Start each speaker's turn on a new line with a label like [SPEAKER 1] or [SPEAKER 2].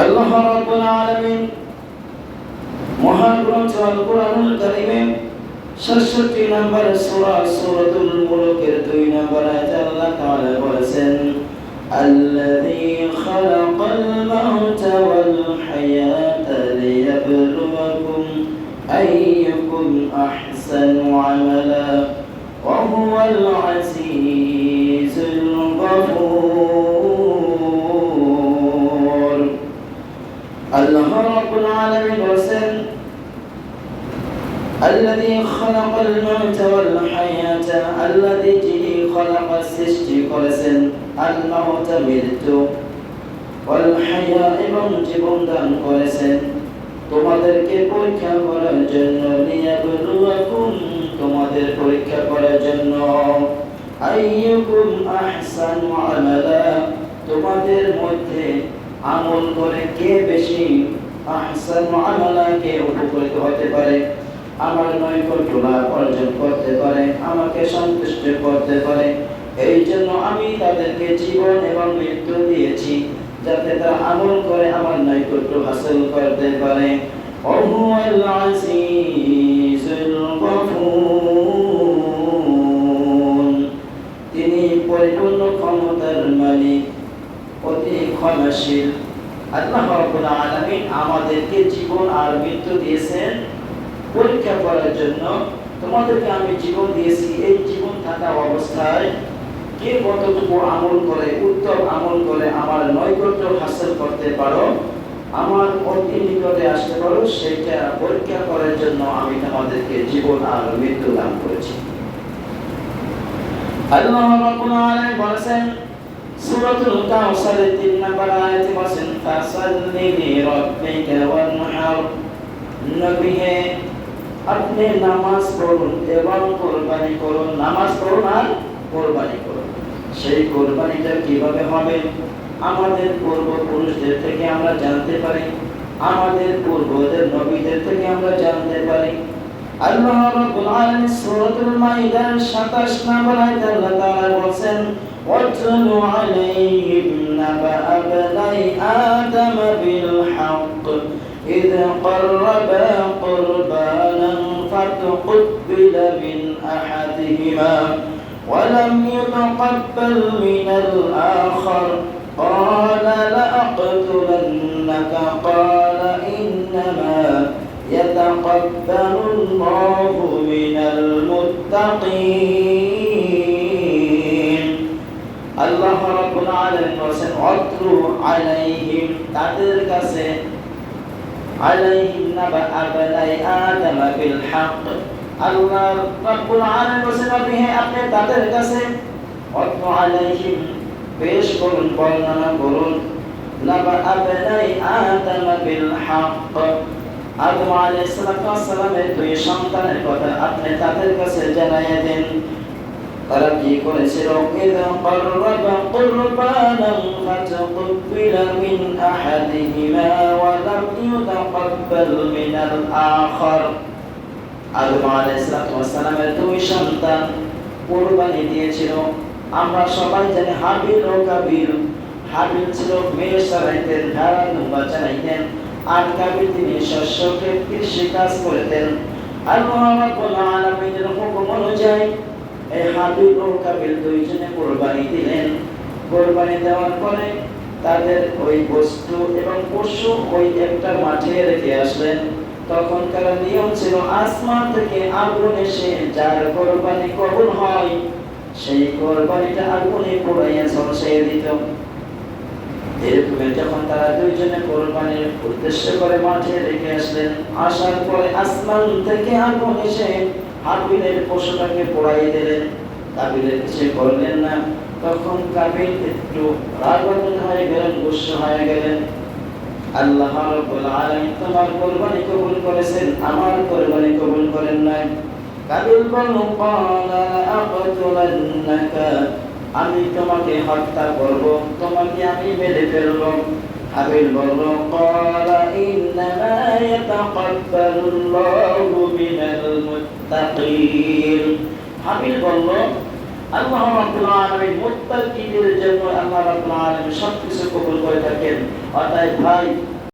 [SPEAKER 1] আল্লাহ রাব্বুল আলামিন মহান গ্রন্থ আল কোরআনুল কারীমে 66 নম্বর সূরা সূরাতুল মুলকের 2 নম্বর আয়াতে আল্লাহ তাআলা বলেছেন الذي خلق الموت والحياة ليبلوكم أيكم أحسن عملا الذي خلق الموت والحياة الذي جئ خلق সৃষ্টি করেছেন الموت মৃত্যু والحياة এবং জীবন দান করেছেন তোমাদেরকে পরীক্ষা করার জন্য লিয়াবলুয়াকুম তোমাদের পরীক্ষা করার জন্য আইয়ুকুম আহসানু আমালা তোমাদের মধ্যে আমল করে কে বেশি আহসানু আমালা কে উপকৃত হতে পারে আমার নৈকট্য অর্জন করতে পারে, আমাকে সন্তুষ্ট করতে পারে। এই জন্য আমি তাদেরকে জীবন এবং মৃত্যু দিয়েছি, যাতে তারা আমল করে আমার নৈকট্য হাসিল করতে পারে। তিনি পরিপূর্ণ ক্ষমতার মালিক, অতি ক্ষমাশীল। আল্লাহ আমাদেরকে জীবন আর মৃত্যু দিয়েছেন। পরীক্ষা করার জন্য তোমাদেরকে আমি জীবন দিয়েছি। এই জীবন থাকা অবস্থায় কে কতটুকু আমল করে, উত্তম আমল করে আমার নৈকট্য হাসিল করতে পারো, আমার অতি নিকটে আসতে পারো, সেটা পরীক্ষা করার জন্য আমি তোমাদেরকে জীবন আর মৃত্যু দান করেছি। আল্লাহ রাব্বুল আলামিন বলেছেন, সূরাতুল কাউসারের 3 নম্বর আয়াতে বলেন ফাসাল্লি লিরাব্বিকা ওয়ানহার। নবী হে আপনি নামাজ পড়ুন এবং কোরবানি করুন, নামাজ পড়ুন আর কোরবানি করুন। সেই কোরবানিটা কীভাবে হবে? আমাদের পূর্বপুরুষদের থেকে আমরা জানতে পারি, আমাদের পূর্বদের নবীদের থেকে আমরা জানতে পারি। আল্লাহ রাব্বুল আলামিন সূরাতুল মাইদার 27 নম্বর আয়াতে আল্লাহ তাআলা বলেন ওয়াতলু আলাইহিম নাবা আবনাই أحدهما ولم يتقبل من الآخر قال لأقتلنك قال إنما يتقبل الله من المتقين আল্লাহ রাব্বুল আলামিন বলেন অত্রু আলাইহিম তাদের কাছে আলাইহিম নাবা আবনাই আদম বিল হক আল্লাহ রব্বুল আলামিন আপনি তাদের কাছে অত্র আলাইহিম আপনি তাদের কাছে জানাইয়া দিন। তারা কি করেছিল? ইদা কর্রবা কুরবানান আদম আলাইহিস দুই সন্তান কুরবানি দিয়েছিল আমরা সবাই জানি হাবিল ও কাবিল হাবিল ছিল মেয়ে চড়াইতেন ভেড়া দুম্বা চড়াইতেন আর কাবিল তিনি শস্যকে কৃষি কাজ করতেন আল্লাহ রাব্বুল আলামিনের হুকুম অনুযায়ী এই হাবিল ও কাবিল দুইজনে কোরবানি দিলেন কোরবানি দেওয়ার পরে তাদের ওই বস্তু এবং পশু ওই একটা মাঠে রেখে আসলেন তখনকার নিয়ম ছিল, আসমান থেকে আগুন এসে যার কোরবানি কবুল হয়, সেই কোরবানিটা আগুনে পোড়াইয়া ঝলসাইয়া দিত। যখন তারা দুইজনে কোরবানির উদ্দেশ্য করে মাঠে রেখে আসলেন, আসার পরে আসমান থেকে আগুন এসে হাবিলের পশুটাকে পোড়াই দিলেন। কাবিলের কিছু করলেন না, তখন কাবিল একটু রাগান্বিত হয়ে গেলেন গুস্স হয়ে গেলেন। আল্লাহ রাব্বুল আলামিন তোমার কুরবানি কবুল করেছেন, আমার কুরবানি কবুল করেন নাই। কাবিল আকাতুলান্নাকা আমি তোমাকে হত্যা করব, তোমাকে আমি মেরে ফেলব। হাবিল বলল ক্বালা, ইন্নামা ইয়াতাকাব্বালুল্লাহু মিনাল মুত্তাকিন। হাবিল বলল আল্লাহ রাব্বুল আলামিন মুত্তাকিদের জন্য আল্লাহ রাব্বুল আলামিন সবকিছু কবুল করে থাকেন। অতএব ভাই